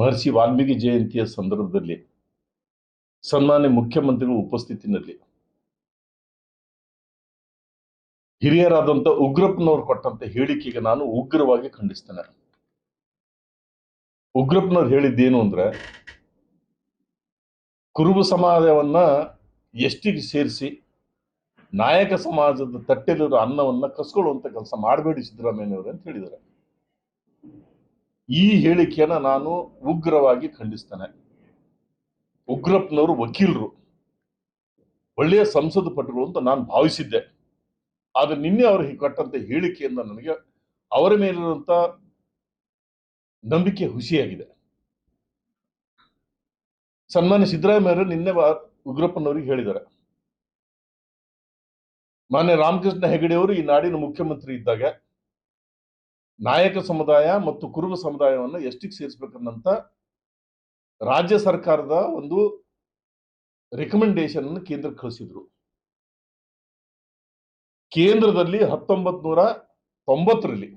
ಮಹರ್ಷಿ ವಾಲ್ಮೀಕಿ ಜಯಂತಿಯ ಸಂದರ್ಭದಲ್ಲಿ ಸನ್ಮಾನ್ಯ ಮುಖ್ಯಮಂತ್ರಿಗಳ ಉಪಸ್ಥಿತಿನಲ್ಲಿ. ಹಿರಿಯರಾದಂಥ ಉಗ್ರಪ್ಪನವರು ಕೊಟ್ಟಂತ ಹೇಳಿಕೆಗೆ ನಾನು ಉಗ್ರವಾಗಿ ಖಂಡಿಸ್ತೇನೆ. ಉಗ್ರಪ್ಪನವ್ರು ಹೇಳಿದ್ದೇನು ಅಂದ್ರೆ, ಕುರುಬ ಸಮಾಜವನ್ನ ಎಷ್ಟಿಗೆ ಸೇರಿಸಿ, ನಾಯಕ ಸಮಾಜದ ತಟ್ಟೆಲಿರೋ ಅನ್ನವನ್ನ ಕಸ್ಕೊಳ್ಳುವಂತ ಕೆಲಸ ಮಾಡಬೇಡಿ ಸಿದ್ದರಾಮಯ್ಯನವರು ಅಂತ ಹೇಳಿದ್ದಾರೆ. ಈ ಹೇಳಿಕೆಯನ್ನ ನಾನು ಉಗ್ರವಾಗಿ ಖಂಡಿಸ್ತೇನೆ. ಉಗ್ರಪ್ಪನವರು ವಕೀಲರು. ಒಳ್ಳೆಯ ಸಂಸದ ಪಟುಗಳು ಅಂತ ನಾನು ಭಾವಿಸಿದ್ದೆ. ಆದ್ರೆ ನಿನ್ನೆ ಅವರು ಕೊಟ್ಟಂತ ಹೇಳಿಕೆಯಿಂದ ನನಗೆ ಅವರ ಮೇಲಿರುವಂತ ನಂಬಿಕೆ ಹುಸಿಯಾಗಿದೆ. ಸನ್ಮಾನ್ಯ ಸಿದ್ದರಾಮಯ್ಯವರು ನಿನ್ನೆ ಉಗ್ರಪ್ಪನವರಿಗೆ ಹೇಳಿದ್ದಾರೆ. ಮಾನ್ಯ ರಾಮಕೃಷ್ಣ ಹೆಗಡೆ ಅವರು ಈ ನಾಡಿನ ಮುಖ್ಯಮಂತ್ರಿ ಇದ್ದಾಗ ನಾಯಕ ಸಮುದಾಯ ಮತ್ತು ಕುರುಬ ಸಮುದಾಯವನ್ನು ಎಷ್ಟಿಗೆ ಸೇರಿಸಬೇಕನ್ನಂತ ರಾಜ್ಯ ಸರ್ಕಾರದ ಒಂದು ರೆಕಮೆಂಡೇಶನ್ ಕೇಂದ್ರಕ್ಕೆ ಕಳಿಸಿದ್ರು. ಕೇಂದ್ರದಲ್ಲಿ ಹತ್ತೊಂಬತ್ ನೂರ ತೊಂಬತ್ತರಲ್ಲಿ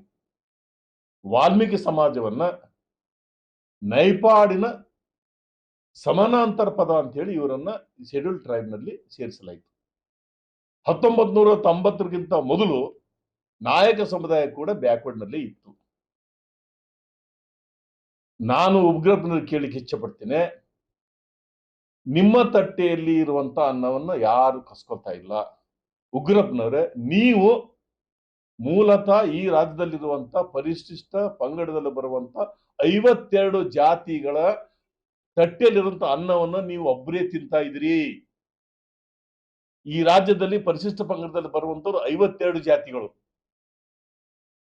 ವಾಲ್ಮೀಕಿ ಸಮಾಜವನ್ನ ನೈಪಾಡಿನ ಸಮಾನಾಂತರ ಪದ ಅಂತ ಹೇಳಿ ಇವರನ್ನ ಶೆಡ್ಯೂಲ್ ಟ್ರೈಬ್ನಲ್ಲಿ ಸೇರಿಸಲಾಯಿತು. ಹತ್ತೊಂಬತ್ ನೂರ ತೊಂಬತ್ತರಿಗಿಂತ ಮೊದಲು ನಾಯಕ ಸಮುದಾಯ ಕೂಡ ಬ್ಯಾಕ್ವರ್ಡ್ನಲ್ಲಿ ಇತ್ತು. ನಾನು ಉಗ್ರಪ್ಪನ ಕೇಳಿಕ್ಕೆ ಇಚ್ಛಪಡ್ತೇನೆ. ನಿಮ್ಮ ತಟ್ಟೆಯಲ್ಲಿ ಇರುವಂತ ಅನ್ನವನ್ನ ಯಾರು ಕಸ್ಕೊಳ್ತಾ ಇಲ್ಲ. ಉಗ್ರಪ್ಪನವರೇ ನೀವು ಮೂಲತಃ ಈ ರಾಜ್ಯದಲ್ಲಿರುವಂತ ಪರಿಶಿಷ್ಟ ಪಂಗಡದಲ್ಲಿ ಬರುವಂತ ಐವತ್ತೆರಡು ಜಾತಿಗಳ ತಟ್ಟೆಯಲ್ಲಿರುವಂತ ಅನ್ನವನ್ನ ನೀವು ಒಬ್ಬರೇ ತಿಂತಾ ಇದ್ರಿ ಈ ರಾಜ್ಯದಲ್ಲಿ ಪರಿಶಿಷ್ಟ ಪಂಗಡದಲ್ಲಿ ಬರುವಂತವ್ರು ಐವತ್ತೆರಡು ಜಾತಿಗಳು.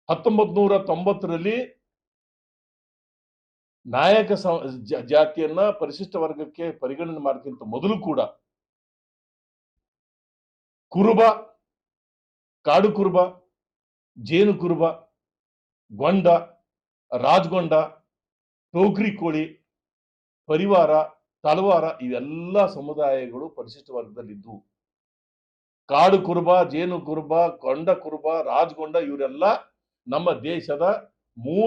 ಹತ್ತೊಂಬತ್ ನೂರ ತೊಂಬತ್ತರಲ್ಲಿ ನಾಯಕ ಜಾತಿಯನ್ನ ಪರಿಶಿಷ್ಟ ವರ್ಗಕ್ಕೆ ಪರಿಗಣನೆ ಮಾಡೋಕ್ಕಿಂತ ಮೊದಲು ಕೂಡ ಕುರುಬ, ಕಾಡು ಕುರುಬ, ಜೇನು ಕುರುಬ, ಗೊಂಡ, ರಾಜ್ಗೊಂಡ, ಟೋಕ್ರಿ ಕೋಳಿ, ಪರಿವಾರ ತಲವಾರ ಇವೆಲ್ಲ ಸಮುದಾಯಗಳು ಪರಿಶಿಷ್ಟ ವರ್ಗದಲ್ಲಿದ್ದವು ಕಾಡು ಕುರುಬ, ಜೇನು ಕುರುಬ, ಗೊಂಡ ಕುರುಬ, ರಾಜ್ಗೊಂಡ ಇವರೆಲ್ಲ ನಮ್ಮ ದೇಶದ ಮೂಲ